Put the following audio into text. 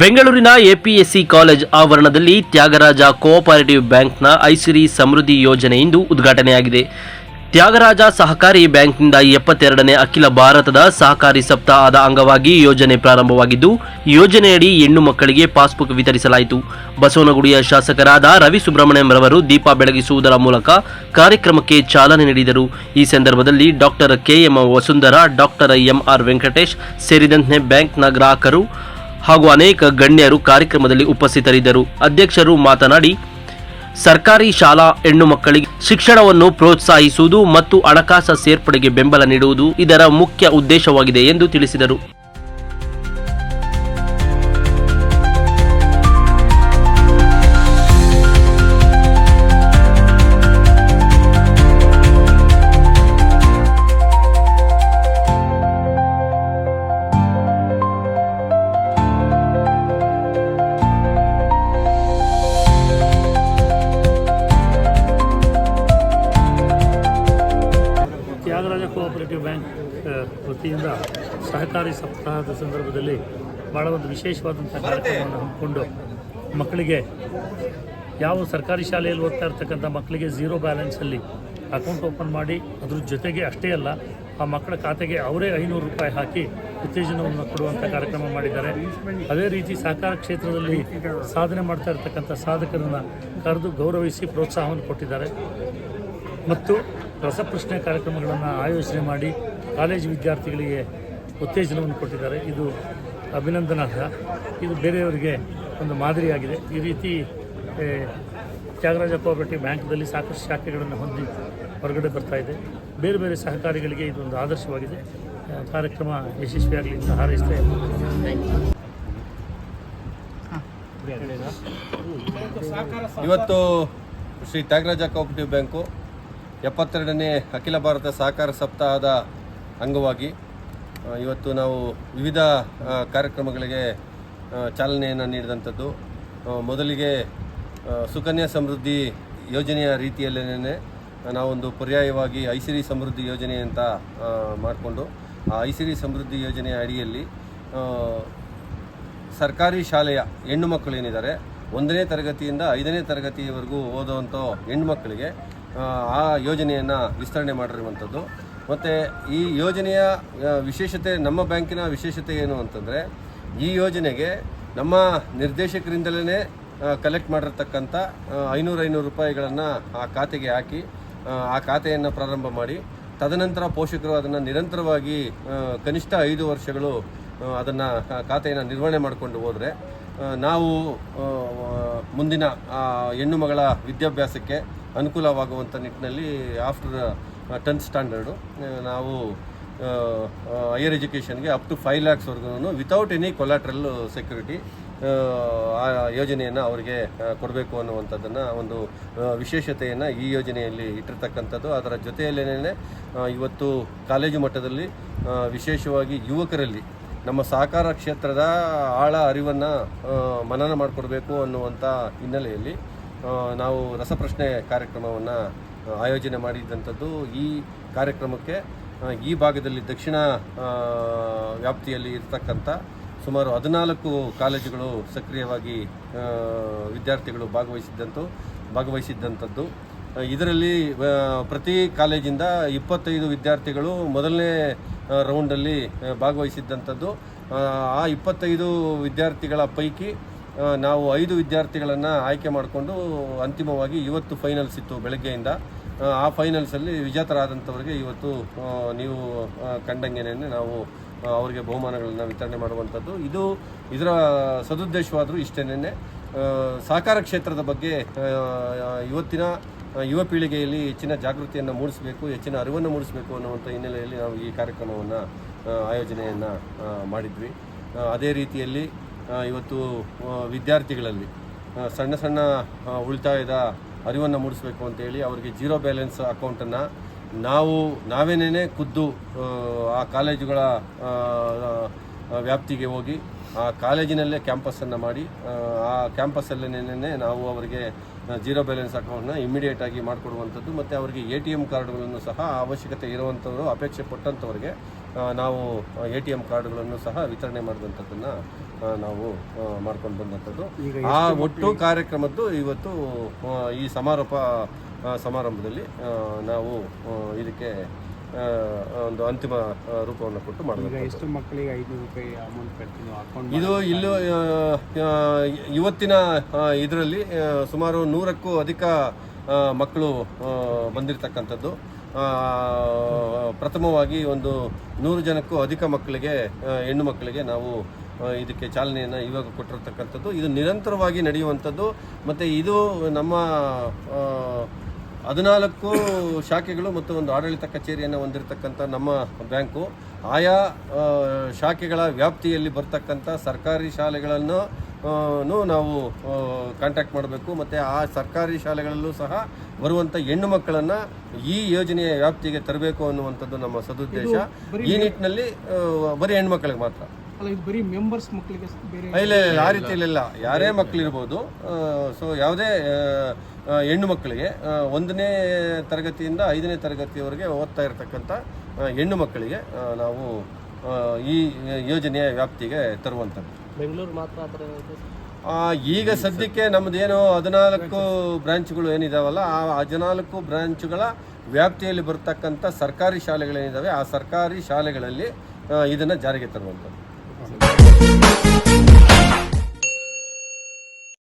ಬೆಂಗಳೂರಿನ APSC college ಆವರಣದಲ್ಲಿ Tyagaraja cooperative ಬ್ಯಾಂಕ್ನ ಐಸಿರಿ ಸಮೃದ್ಧಿ ಯೋಜನೆ ಇಂದು ಉದ್ಘಾಟನೆಯಾಗಿದೆ. ತ್ಯಾಗರಾಜ ಸಹಕಾರಿ ಬ್ಯಾಂಕ್ನಿಂದ ಎಪ್ಪತ್ತೆರಡನೇ ಅಖಿಲ ಭಾರತದ ಸಹಕಾರಿ ಸಪ್ತಾಹದ ಅಂಗವಾಗಿ ಯೋಜನೆ ಪ್ರಾರಂಭವಾಗಿದ್ದು, ಯೋಜನೆಯಡಿ ಹೆಣ್ಣು ಮಕ್ಕಳಿಗೆ ಪಾಸ್ಬುಕ್ ವಿತರಿಸಲಾಯಿತು. ಬಸವನಗುಡಿಯ ಶಾಸಕರಾದ ರವಿ ಸುಬ್ರಹ್ಮಣ್ಯಂ ರವರು ದೀಪ ಬೆಳಗಿಸುವುದರ ಮೂಲಕ ಕಾರ್ಯಕ್ರಮಕ್ಕೆ ಚಾಲನೆ ನೀಡಿದರು. ಈ ಸಂದರ್ಭದಲ್ಲಿ doctor KM Vasundhara, doctor MR Venkatesh ಸೇರಿದಂತೆ ಬ್ಯಾಂಕ್ನ ಗ್ರಾಹಕರು ಹಾಗೂ ಅನೇಕ ಗಣ್ಯರು ಕಾರ್ಯಕ್ರಮದಲ್ಲಿ ಉಪಸ್ಥಿತರಿದ್ದರು. ಅಧ್ಯಕ್ಷರು ಮಾತನಾಡಿ, ಸರ್ಕಾರಿ ಶಾಲಾ ಹೆಣ್ಣು ಮಕ್ಕಳಿಗೆ ಶಿಕ್ಷಣವನ್ನು ಪ್ರೋತ್ಸಾಹಿಸುವುದು ಮತ್ತು ಹಣಕಾಸ ಸೇರ್ಪಡೆಗೆ ಬೆಂಬಲ ನೀಡುವುದು ಇದರ ಮುಖ್ಯ ಉದ್ದೇಶವಾಗಿದೆ ಎಂದು ತಿಳಿಸಿದರು. ವತಿಯಿಂದ ಸಹಕಾರಿ ಸಪ್ತಾಹದ ಸಂದರ್ಭದಲ್ಲಿ ಭಾಳ ಒಂದು ವಿಶೇಷವಾದಂಥ ಕಾರ್ಯಕ್ರಮವನ್ನು ಹಮ್ಮಿಕೊಂಡು ಮಕ್ಕಳಿಗೆ ಯಾವ ಸರ್ಕಾರಿ ಶಾಲೆಯಲ್ಲಿ ಓದ್ತಾ ಇರ್ತಕ್ಕಂಥ ಮಕ್ಕಳಿಗೆ ಝೀರೋ ಬ್ಯಾಲೆನ್ಸಲ್ಲಿ ಅಕೌಂಟ್ ಓಪನ್ ಮಾಡಿ ಅದ್ರ ಜೊತೆಗೆ ಅಷ್ಟೇ ಅಲ್ಲ, ಆ ಮಕ್ಕಳ ಖಾತೆಗೆ ಅವರೇ ಐನೂರು ರೂಪಾಯಿ ಹಾಕಿ ಉತ್ತೇಜನವನ್ನು ಕೊಡುವಂಥ ಕಾರ್ಯಕ್ರಮ ಮಾಡಿದ್ದಾರೆ. ಅದೇ ರೀತಿ ಸಹಕಾರ ಕ್ಷೇತ್ರದಲ್ಲಿ ಸಾಧನೆ ಮಾಡ್ತಾ ಇರತಕ್ಕಂಥ ಸಾಧಕರನ್ನು ಕರೆದು ಗೌರವಿಸಿ ಪ್ರೋತ್ಸಾಹವನ್ನು ಕೊಟ್ಟಿದ್ದಾರೆ. ಮತ್ತು ರಸಪ್ರಶ್ನೆ ಕಾರ್ಯಕ್ರಮಗಳನ್ನು ಆಯೋಜನೆ ಮಾಡಿ ಕಾಲೇಜು ವಿದ್ಯಾರ್ಥಿಗಳಿಗೆ ಉತ್ತೇಜನವನ್ನು ಕೊಟ್ಟಿದ್ದಾರೆ. ಇದು ಅಭಿನಂದನಾರ್ಹ. ಇದು ಬೇರೆಯವರಿಗೆ ಒಂದು ಮಾದರಿಯಾಗಿದೆ. ಈ ರೀತಿ ತ್ಯಾಗರಾಜ ಕೋಆಪರೇಟಿವ್ ಬ್ಯಾಂಕ್ದಲ್ಲಿ ಸಾಕಷ್ಟು ಶಾಖೆಗಳನ್ನು ಹೊಂದಿ ಹೊರಗಡೆ ಬರ್ತಾ ಇದೆ. ಬೇರೆ ಬೇರೆ ಸಹಕಾರಿಗಳಿಗೆ ಇದೊಂದು ಆದರ್ಶವಾಗಿದೆ. ಕಾರ್ಯಕ್ರಮ ಯಶಸ್ವಿಯಾಗಲಿ ಅಂತ ಹಾರೈಸ್ತಾ ಇವತ್ತು ಶ್ರೀ ತ್ಯಾಗರಾಜ ಕೋಆಪರೇಟಿವ್ ಬ್ಯಾಂಕು ಎಪ್ಪತ್ತೆರಡನೇ ಅಖಿಲ ಭಾರತ ಸಹಕಾರ ಸಪ್ತಾಹದ ಅಂಗವಾಗಿ ಇವತ್ತು ನಾವು ವಿವಿಧ ಕಾರ್ಯಕ್ರಮಗಳಿಗೆ ಚಾಲನೆಯನ್ನು ನೀಡಿದಂಥದ್ದು. ಮೊದಲಿಗೆ ಸುಕನ್ಯಾ ಸಮೃದ್ಧಿ ಯೋಜನೆಯ ರೀತಿಯಲ್ಲೇನೆ ನಾವೊಂದು ಪರ್ಯಾಯವಾಗಿ ಐಸಿರಿ ಸಮೃದ್ಧಿ ಯೋಜನೆ ಅಂತ ಮಾಡಿಕೊಂಡು, ಆ ಐಸಿರಿ ಸಮೃದ್ಧಿ ಯೋಜನೆಯ ಅಡಿಯಲ್ಲಿ ಸರ್ಕಾರಿ ಶಾಲೆಯ ಹೆಣ್ಣು ಮಕ್ಕಳು ಏನಿದ್ದಾರೆ, ಒಂದನೇ ತರಗತಿಯಿಂದ ಐದನೇ ತರಗತಿಯವರೆಗೂ ಓದುವಂಥ ಹೆಣ್ಣು ಮಕ್ಕಳಿಗೆ ಆ, ಯೋಜನೆಯನ್ನು ವಿಸ್ತರಣೆ ಮಾಡಿರುವಂಥದ್ದು. ಮತ್ತು ಈ ಯೋಜನೆಯ ವಿಶೇಷತೆ ನಮ್ಮ ಬ್ಯಾಂಕಿನ ವಿಶೇಷತೆ ಏನು ಅಂತಂದರೆ ಈ ಯೋಜನೆಗೆ ನಮ್ಮ ನಿರ್ದೇಶಕರಿಂದಲೇ ಕಲೆಕ್ಟ್ ಮಾಡಿರ್ತಕ್ಕಂಥ ಐನೂರು ಐನೂರು ರೂಪಾಯಿಗಳನ್ನು ಆ ಖಾತೆಗೆ ಹಾಕಿ ಆ, ಖಾತೆಯನ್ನು ಪ್ರಾರಂಭ ಮಾಡಿ ತದನಂತರ ಪೋಷಕರು ಅದನ್ನು ನಿರಂತರವಾಗಿ ಕನಿಷ್ಠ ಐದು ವರ್ಷಗಳು ಅದನ್ನು ಖಾತೆಯನ್ನು ನಿರ್ವಹಣೆ ಮಾಡಿಕೊಂಡು ಹೋದರೆ ನಾವು ಮುಂದಿನ ಹೆಣ್ಣು ಮಗಳ ವಿದ್ಯಾಭ್ಯಾಸಕ್ಕೆ ಅನುಕೂಲವಾಗುವಂಥ ನಿಟ್ಟಿನಲ್ಲಿ ಆಫ್ಟರ್ ಟೆಂತ್ ಸ್ಟ್ಯಾಂಡರ್ಡು ನಾವು ಹೈಯರ್ ಎಜುಕೇಷನ್ಗೆ ಅಪ್ ಟು ಫೈವ್ ಲ್ಯಾಕ್ಸ್ವರೆಗೂ ವಿತೌಟ್ ಎನಿ ಕೊಲಾಟ್ರಲ್ ಸೆಕ್ಯೂರಿಟಿ ಆ ಯೋಜನೆಯನ್ನು ಅವರಿಗೆ ಕೊಡಬೇಕು ಅನ್ನುವಂಥದ್ದನ್ನು ಒಂದು ವಿಶೇಷತೆಯನ್ನು ಈ ಯೋಜನೆಯಲ್ಲಿ ಇಟ್ಟಿರ್ತಕ್ಕಂಥದ್ದು. ಅದರ ಜೊತೆಯಲ್ಲೇನೆ ಇವತ್ತು ಕಾಲೇಜು ಮಟ್ಟದಲ್ಲಿ ವಿಶೇಷವಾಗಿ ಯುವಕರಲ್ಲಿ ನಮ್ಮ ಸಹಕಾರ ಕ್ಷೇತ್ರದ ಆಳ, ಅರಿವನ್ನು ಮನನ ಮಾಡಿಕೊಡ್ಬೇಕು ಅನ್ನುವಂಥ ಹಿನ್ನೆಲೆಯಲ್ಲಿ ನಾವು ರಸಪ್ರಶ್ನೆ ಕಾರ್ಯಕ್ರಮವನ್ನು ಆಯೋಜನೆ ಮಾಡಿದ್ದಂಥದ್ದು ಈ ಕಾರ್ಯಕ್ರಮಕ್ಕೆ ಈ ಭಾಗದಲ್ಲಿ ದಕ್ಷಿಣ ವ್ಯಾಪ್ತಿಯಲ್ಲಿ ಇರತಕ್ಕಂಥ ಸುಮಾರು ಹದಿನಾಲ್ಕು ಕಾಲೇಜುಗಳು ಸಕ್ರಿಯವಾಗಿ ವಿದ್ಯಾರ್ಥಿಗಳು ಭಾಗವಹಿಸಿದ್ದಂಥ ಭಾಗವಹಿಸಿದ್ದಂಥದ್ದು. ಇದರಲ್ಲಿ ಪ್ರತಿ ಕಾಲೇಜಿಂದ ಇಪ್ಪತ್ತೈದು ವಿದ್ಯಾರ್ಥಿಗಳು ಮೊದಲನೇ ರೌಂಡಲ್ಲಿ ಭಾಗವಹಿಸಿದ್ದಂಥದ್ದು. ಆ, ಇಪ್ಪತ್ತೈದು ವಿದ್ಯಾರ್ಥಿಗಳ ಪೈಕಿ ನಾವು ಐದು ವಿದ್ಯಾರ್ಥಿಗಳನ್ನು ಆಯ್ಕೆ ಮಾಡಿಕೊಂಡು ಅಂತಿಮವಾಗಿ ಇವತ್ತು ಫೈನಲ್ಸ್ ಇತ್ತು ಬೆಳಗ್ಗೆಯಿಂದ. ಆ, ಫೈನಲ್ಸಲ್ಲಿ ವಿಜೇತರಾದಂಥವ್ರಿಗೆ ಇವತ್ತು ನೀವು ಕಂಡಂಗೆನೇ ನಾವು ಅವರಿಗೆ ಬಹುಮಾನಗಳನ್ನು ವಿತರಣೆ ಮಾಡುವಂಥದ್ದು. ಇದು ಇದರ ಸದುದ್ದೇಶವಾದರೂ ಇಷ್ಟೇನೆ ಸಹಕಾರ ಕ್ಷೇತ್ರದ ಬಗ್ಗೆ ಇವತ್ತಿನ ಯುವ ಪೀಳಿಗೆಯಲ್ಲಿ ಹೆಚ್ಚಿನ ಜಾಗೃತಿಯನ್ನು ಮೂಡಿಸಬೇಕು ಹೆಚ್ಚಿನ ಅರಿವನ್ನು ಮೂಡಿಸಬೇಕು ಅನ್ನುವಂಥ ಹಿನ್ನೆಲೆಯಲ್ಲಿ ನಾವು ಈ ಕಾರ್ಯಕ್ರಮವನ್ನು ಆಯೋಜನೆಯನ್ನು ಮಾಡಿದ್ವಿ. ಅದೇ ರೀತಿಯಲ್ಲಿ ಇವತ್ತು ವಿದ್ಯಾರ್ಥಿಗಳಲ್ಲಿ ಸಣ್ಣ ಸಣ್ಣ ಉಳಿತಾಯದ ಅರಿವನ್ನು ಮೂಡಿಸಬೇಕು ಅಂತೇಳಿ ಅವರಿಗೆ ಜೀರೋ ಬ್ಯಾಲೆನ್ಸ್ ಅಕೌಂಟನ್ನು ನಾವು ನಾವೇನೇ ಖುದ್ದು ಆ, ಕಾಲೇಜುಗಳ ವ್ಯಾಪ್ತಿಗೆ ಹೋಗಿ ಆ ಕಾಲೇಜಿನಲ್ಲೇ ಕ್ಯಾಂಪಸ್ಸನ್ನು ಮಾಡಿ ಆ, ಆ ಕ್ಯಾಂಪಸ್ಸಲ್ಲೇನೇ ನಾವು ಅವರಿಗೆ ಜೀರೋ ಬ್ಯಾಲೆನ್ಸ್ ಅಕೌಂಟ್ನ ಇಮಿಡಿಯೇಟ್ ಆಗಿ ಮಾಡಿಕೊಡುವಂಥದ್ದು ಮತ್ತು ಅವರಿಗೆ ಎ ಟಿ ಎಂ ಕಾರ್ಡ್ಗಳನ್ನು ಸಹ ಅವಶ್ಯಕತೆ ಇರುವಂಥವರು ಅಪೇಕ್ಷೆ ಪಟ್ಟಂಥವ್ರಿಗೆ ನಾವು ಎ ಟಿ ಎಂ ಕಾರ್ಡ್ಗಳನ್ನು ಸಹ ವಿತರಣೆ ಮಾಡಿದಂಥದ್ದನ್ನು ನಾವು ಮಾಡ್ಕೊಂಡು ಬಂದಂಥದ್ದು. ಆ ಒಟ್ಟು ಕಾರ್ಯಕ್ರಮದ್ದು ಇವತ್ತು ಈ ಸಮಾರೋಪ ಸಮಾರಂಭದಲ್ಲಿ ನಾವು ಇದಕ್ಕೆ ಒಂದು ಅಂತಿಮ ರೂಪವನ್ನು ಕೊಟ್ಟು ಮಾಡಬೇಕು. ಎಷ್ಟು ಮಕ್ಕಳಿಗೆ ಐನೂರು ರೂಪಾಯಿ ಅಮೌಂಟ್ ಕಟ್ತೀವಿ ಇದು ಇಲ್ಲೂ ಇವತ್ತಿನ ಇದರಲ್ಲಿ ಸುಮಾರು ನೂರಕ್ಕೂ ಅಧಿಕ ಮಕ್ಕಳು ಬಂದಿರತಕ್ಕಂಥದ್ದು. ಪ್ರಥಮವಾಗಿ ಒಂದು ನೂರು ಜನಕ್ಕೂ ಅಧಿಕ ಮಕ್ಕಳಿಗೆ ಹೆಣ್ಣು ಮಕ್ಕಳಿಗೆ ನಾವು ಇದಕ್ಕೆ ಚಾಲನೆಯನ್ನು ಇವಾಗ ಕೊಟ್ಟಿರ್ತಕ್ಕಂಥದ್ದು. ಇದು ನಿರಂತರವಾಗಿ ನಡೆಯುವಂಥದ್ದು. ಮತ್ತು ಇದು ನಮ್ಮ ಹದಿನಾಲ್ಕು ಶಾಖೆಗಳು ಮತ್ತು ಒಂದು ಆಡಳಿತ ಕಚೇರಿಯನ್ನು ಹೊಂದಿರತಕ್ಕಂಥ ನಮ್ಮ ಬ್ಯಾಂಕು ಆಯಾ ಶಾಖೆಗಳ ವ್ಯಾಪ್ತಿಯಲ್ಲಿ ಬರ್ತಕ್ಕಂಥ ಸರ್ಕಾರಿ ಶಾಲೆಗಳನ್ನು ನಾವು ಕಾಂಟ್ಯಾಕ್ಟ್ ಮಾಡಬೇಕು. ಮತ್ತು ಆ ಸರ್ಕಾರಿ ಶಾಲೆಗಳಲ್ಲೂ ಸಹ ಬರುವಂಥ ಹೆಣ್ಣು ಮಕ್ಕಳನ್ನು ಈ ಯೋಜನೆಯ ವ್ಯಾಪ್ತಿಗೆ ತರಬೇಕು ಅನ್ನುವಂಥದ್ದು ನಮ್ಮ ಸದುದ್ದೇಶ. ಈ ನಿಟ್ಟಿನಲ್ಲಿ ಬರೀ ಹೆಣ್ಮಕ್ಳಿಗೆ ಮಾತ್ರ. ಬರೀ ಮೆಂಬರ್ಸ್ ಮಕ್ಕಳಿಗೆ ಇಲ್ಲ ಇಲ್ಲ ಆ ರೀತಿಯಲ್ಲಿಲ್ಲ ಯಾರೇ ಮಕ್ಕಳಿರ್ಬೋದು ಸೊ ಯಾವುದೇ ಹೆಣ್ಣು ಮಕ್ಕಳಿಗೆ ಒಂದನೇ ತರಗತಿಯಿಂದ ಐದನೇ ತರಗತಿಯವರೆಗೆ ಓದ್ತಾ ಇರತಕ್ಕಂಥ ಹೆಣ್ಣು ಮಕ್ಕಳಿಗೆ ನಾವು ಈ ಯೋಜನೆಯ ವ್ಯಾಪ್ತಿಗೆ ತರುವಂಥದ್ದು. ಬೆಂಗಳೂರು ಮಾತ್ರ ಆ, ಈಗ ಸದ್ಯಕ್ಕೆ ನಮ್ಮದೇನು ಹದಿನಾಲ್ಕು ಬ್ರಾಂಚ್ಗಳು ಏನಿದಾವಲ್ಲ ಆ ಹದಿನಾಲ್ಕು ಬ್ರಾಂಚ್ಗಳ ವ್ಯಾಪ್ತಿಯಲ್ಲಿ ಬರ್ತಕ್ಕಂಥ ಸರ್ಕಾರಿ ಶಾಲೆಗಳೇನಿದ್ದಾವೆ ಆ ಸರ್ಕಾರಿ ಶಾಲೆಗಳಲ್ಲಿ ಇದನ್ನು ಜಾರಿಗೆ ತರುವಂಥದ್ದು.